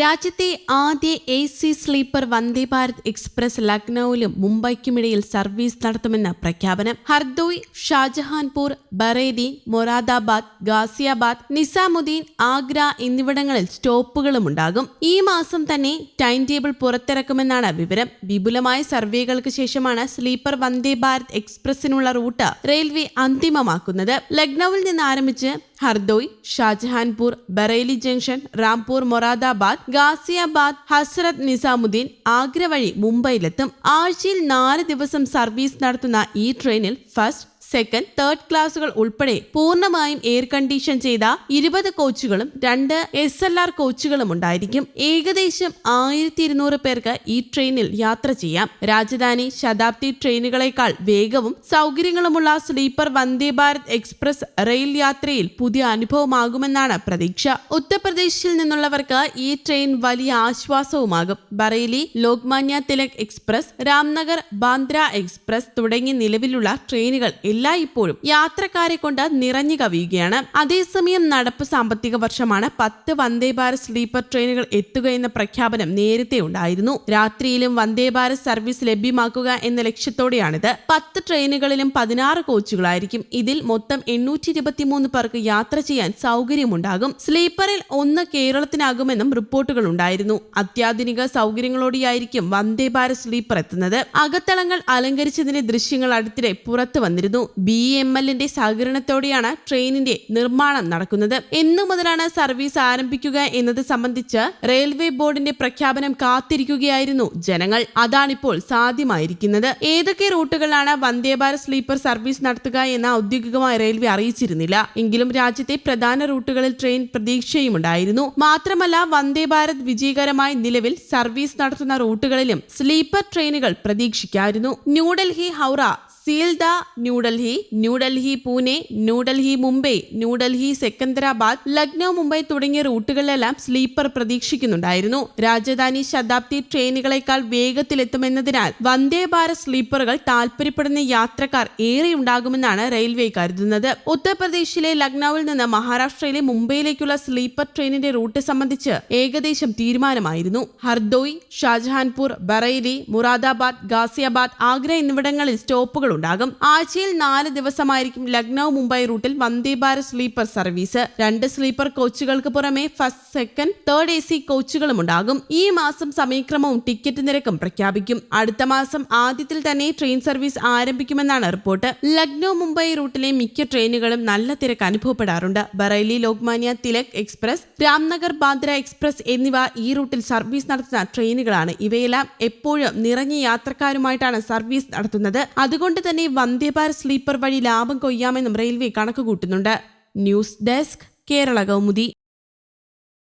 രാജ്യത്തെ ആദ്യ A C sleeper Vande Bharat express ലക്നൌവിലും മുംബൈക്കുമിടയിൽ സർവീസ് നടത്തുമെന്ന പ്രഖ്യാപനം. ഹർദോയ് ഷാജഹാൻപൂർ ബറേദി മൊറാദാബാദ് ഗാസിയാബാദ് നിസാമുദ്ദീൻ ആഗ്ര എന്നിവിടങ്ങളിൽ സ്റ്റോപ്പുകളും ഉണ്ടാകും. ഈ മാസം തന്നെ ടൈം ടേബിൾ പുറത്തിറക്കുമെന്നാണ് വിവരം. വിപുലമായ സർവേകൾക്ക് ശേഷമാണ് സ്ലീപ്പർ വന്ദേ ഭാരത് എക്സ്പ്രസിനുള്ള റൂട്ട് റെയിൽവേ അന്തിമമാക്കുന്നത്. ലക്നൌവിൽ നിന്ന് ആരംഭിച്ച് ഹർദോയ് ഷാജഹാൻപൂർ ബറേലി ജംഗ്ഷൻ റാംപൂർ മൊറാദാബാദ് ഗാസിയാബാദ് ഹസ്രത് നിസാമുദ്ദീൻ ആഗ്ര വഴി മുംബൈയിലെത്തും. ആഴ്ചയിൽ നാല് ദിവസം സർവീസ് നടത്തുന്ന ഈ ട്രെയിനിൽ ഫസ്റ്റ് സെക്കൻഡ് തേർഡ് ക്ലാസുകൾ ഉൾപ്പെടെ പൂർണമായും എയർ കണ്ടീഷൻ ചെയ്ത ഇരുപത് കോച്ചുകളും രണ്ട് എസ് എൽ ആർ കോച്ചുകളും ഉണ്ടായിരിക്കും. ഏകദേശം ആയിരത്തി ഇരുന്നൂറ് പേർക്ക് ഈ ട്രെയിനിൽ യാത്ര ചെയ്യാം. രാജധാനി ശതാബ്ദി ട്രെയിനുകളെക്കാൾ വേഗവും സൗകര്യങ്ങളുമുള്ള sleeper Vande Bharat express rail യാത്രയിൽ പുതിയ അനുഭവമാകുമെന്നാണ് പ്രതീക്ഷ. ഉത്തർപ്രദേശിൽ നിന്നുള്ളവർക്ക് ഈ ട്രെയിൻ വലിയ ആശ്വാസവുമാകും. ബറേലി ലോക്മാന്യ തിലക് എക്സ്പ്രസ് രാംനഗർ ബാന്ദ്ര എക്സ്പ്രസ് തുടങ്ങി നിലവിലുള്ള ട്രെയിനുകൾ എല്ലായ്പ്പോഴും യാത്രക്കാരെ കൊണ്ട് നിറഞ്ഞു കവിയുകയാണ്. അതേസമയം നടപ്പ് സാമ്പത്തിക വർഷമാണ്. പത്ത് വന്ദേ ഭാരത് സ്ലീപ്പർ ട്രെയിനുകൾ എത്തുക എന്ന പ്രഖ്യാപനം നേരത്തെ ഉണ്ടായിരുന്നു. രാത്രിയിലും വന്ദേ ഭാരത് സർവീസ് ലഭ്യമാക്കുക എന്ന ലക്ഷ്യത്തോടെയാണിത്. പത്ത് ട്രെയിനുകളിലും പതിനാറ് കോച്ചുകളായിരിക്കും. ഇതിൽ മൊത്തം എണ്ണൂറ്റി ഇരുപത്തിമൂന്ന് പേർക്ക് യാത്ര ചെയ്യാൻ സൗകര്യമുണ്ടാകും. സ്ലീപ്പറിൽ ഒന്ന് കേരളത്തിനാകുമെന്നും റിപ്പോർട്ടുകൾ ഉണ്ടായിരുന്നു. അത്യാധുനിക സൗകര്യങ്ങളോടെയായിരിക്കും വന്ദേ ഭാരത് സ്ലീപ്പർ എത്തുന്നത്. അകത്തളങ്ങൾ അലങ്കരിച്ചതിന്റെ ദൃശ്യങ്ങൾ അടുത്തിടെ പുറത്തു വന്നിരുന്നു. ബി എം എല്ലിന്റെ സഹകരണത്തോടെയാണ് ട്രെയിനിന്റെ നിർമ്മാണം നടക്കുന്നത്. എന്നു മുതലാണ് സർവീസ് ആരംഭിക്കുക എന്നത് സംബന്ധിച്ച് റെയിൽവേ ബോർഡിന്റെ പ്രഖ്യാപനം കാത്തിരിക്കുകയായിരുന്നു ജനങ്ങൾ. അതാണിപ്പോൾ സാധ്യമായിരിക്കുന്നത്. ഏതൊക്കെ റൂട്ടുകളാണ് വന്ദേ ഭാരത് സ്ലീപ്പർ സർവീസ് നടത്തുക എന്ന ഔദ്യോഗികമായി റെയിൽവേ അറിയിച്ചിരുന്നില്ല. എങ്കിലും രാജ്യത്തെ പ്രധാന റൂട്ടുകളിൽ ട്രെയിൻ പ്രതീക്ഷയുമുണ്ടായിരുന്നു. മാത്രമല്ല വന്ദേ ഭാരത് വിജയകരമായി നിലവിൽ സർവീസ് നടത്തുന്ന റൂട്ടുകളിലും സ്ലീപ്പർ ട്രെയിനുകൾ പ്രതീക്ഷിക്കായിരുന്നു. ന്യൂഡൽഹി ഹൗറ സീൽദ ന്യൂഡൽഹി ന്യൂഡൽഹി പൂനെ ന്യൂഡൽഹി മുംബൈ ന്യൂഡൽഹി സെക്കന്ദരാബാദ് ലക്നൌ മുംബൈ തുടങ്ങിയ റൂട്ടുകളിലെല്ലാം സ്ലീപ്പർ പ്രതീക്ഷിക്കുന്നുണ്ടായിരുന്നു. രാജധാനി ശതാബ്ദി ട്രെയിനുകളെക്കാൾ വേഗത്തിലെത്തുമെന്നതിനാൽ വന്ദേ ഭാരത് സ്ലീപ്പറുകൾ താൽപര്യപ്പെടുന്ന യാത്രക്കാർ ഏറെ ഉണ്ടാകുമെന്നാണ് റെയിൽവേ കരുതുന്നത്. ഉത്തർപ്രദേശിലെ ലക്നൌവിൽ നിന്ന് മഹാരാഷ്ട്രയിലെ മുംബൈയിലേക്കുള്ള സ്ലീപ്പർ ട്രെയിനിന്റെ റൂട്ട് സംബന്ധിച്ച് ഏകദേശം തീരുമാനമായിരുന്നു. ഹർദോയ് ഷാജഹാൻപൂർ ബറൈലി മുറാദാബാദ് ഗാസിയാബാദ് ആഗ്ര എന്നിവിടങ്ങളിൽ സ്റ്റോപ്പുകൾ ഉണ്ടാകും ആഴ്ചയിൽ നാല് ദിവസമായിരിക്കും ലക്നൌ മുംബൈ റൂട്ടിൽ വന്ദേ ഭാരത് സ്ലീപ്പർ സർവീസ്. രണ്ട് സ്ലീപ്പർ കോച്ചുകൾക്ക് പുറമെ first second third A C കോച്ചുകളും ഉണ്ടാകും. ഈ മാസം സമയക്രമവും ടിക്കറ്റ് നിരക്കും പ്രഖ്യാപിക്കും. അടുത്ത മാസം ആദ്യത്തിൽ തന്നെ ട്രെയിൻ സർവീസ് ആരംഭിക്കുമെന്നാണ് റിപ്പോർട്ട്. ലക്നൌ മുംബൈ റൂട്ടിലെ മിക്ക ട്രെയിനുകളും നല്ല തിരക്ക് അനുഭവപ്പെടാറുണ്ട്. ബറൈലി ലോക്മാന്യ തിലക് എക്സ്പ്രസ് രാംനഗർ ബാന്ദ്ര എക്സ്പ്രസ് എന്നിവ ഈ റൂട്ടിൽ സർവീസ് നടത്തുന്ന ട്രെയിനുകളാണ്. ഇവയെല്ലാം എപ്പോഴും നിറഞ്ഞ യാത്രക്കാരുമായിട്ടാണ് സർവീസ് നടത്തുന്നത്. അതുകൊണ്ട് തന്നെ വന്ദേ സ്ലീപ്പർ വഴി ലാഭം കൊയ്യാമെന്നും railway കണക്കുകൂട്ടുന്നുണ്ട്. News desk Kerala Kaumudi.